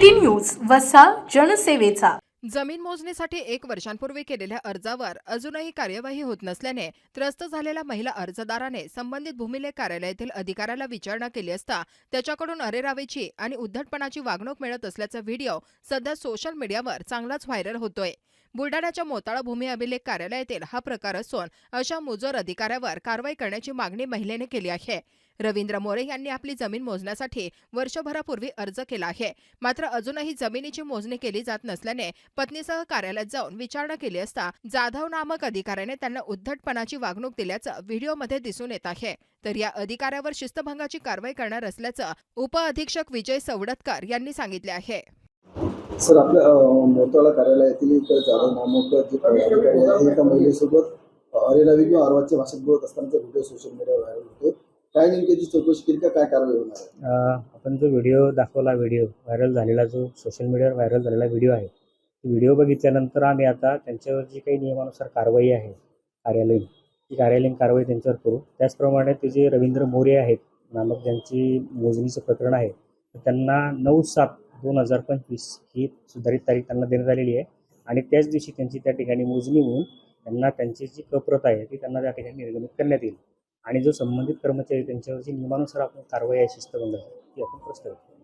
City news वसा जनसेवेचा. जमीन मोजणीसाठी एक वर्षांपूर्वी केलेल्या अर्जावर अजूनही कार्यवाही होत नसल्याने त्रस्त झालेल्या महिला अर्जदाराने संबंधित भूमिलेख कार्यालयातील अधिकाऱ्याला विचारणा केली असता त्याच्याकडून अरेरावेची आणि उद्धटपणाची वागणूक मिळत असल्याचा व्हिडिओ सध्या सोशल मीडियावर चांगलाच व्हायरल होतोय. बुलढाण्याच्या मोताळा भूमी अभिलेख कार्यालयातील हा प्रकार असून अशा मुजोर अधिकाऱ्यावर कारवाई करण्याची मागणी महिलेने केली आहे. रवींद्र मोरे यांनी आपली जमीन मोजण्यासाठी वर्षभरापूर्वी अर्ज केला आहे. मात्र अजूनही जमिनीची मोजणी केली जात नसल्याने पत्नीसह कार्यालयात जाऊन विचारणा केली असता जाधव नामक अधिकाऱ्याने त्यांना उद्धटपणाची वागणूक दिल्याचं व्हिडिओमध्ये दिसून येत आहे. तर या अधिकाऱ्यावर शिस्तभंगाची कारवाई करणार असल्याचं उपअधीक्षक विजय सवडतकर यांनी सांगितले आहे. सर आपल्या मोताळा कार्यालयातील इतर जाधव नामक जे अधिकारी आहे एका महिलेसोबत अरेरावी किंवा आरवाच्या भाषेत बोलत असतानाचा व्हिडिओ सोशल मीडियावर व्हायरल होतो. काय नेमकी जी चौकशी केली का काय कारवाई होणार आहे? आपण जो व्हिडिओ दाखवला व्हिडिओ व्हायरल झालेला जो सोशल मीडियावर व्हायरल झालेला व्हिडिओ आहे व्हिडिओ बघितल्यानंतर आम्ही आता त्यांच्यावर जी काही नियमानुसार कारवाई आहे कार्यालयीन ती कार्यालयीन कारवाई त्यांच्यावर करू. त्याचप्रमाणे ते जे रवींद्र मोरे आहेत नामक ज्यांची मोजणीचं प्रकरण आहे तर त्यांना नऊ सात दोन हजार पंचवीस ही सुधारित तारीख त्यांना देण्यात आलेली आहे. आणि त्याच दिवशी त्यांची त्या ठिकाणी मोजणी होऊन त्यांना त्यांची जी कप्रत आहे ती त्यांना त्या ठिकाणी निर्गमित करण्यात येईल. आणि जो संबंधित कर्मचारी त्यांच्यावरची नियमानुसार आपण कारवाई आहे शिस्तबंध ती आपण प्रस्तावित करू.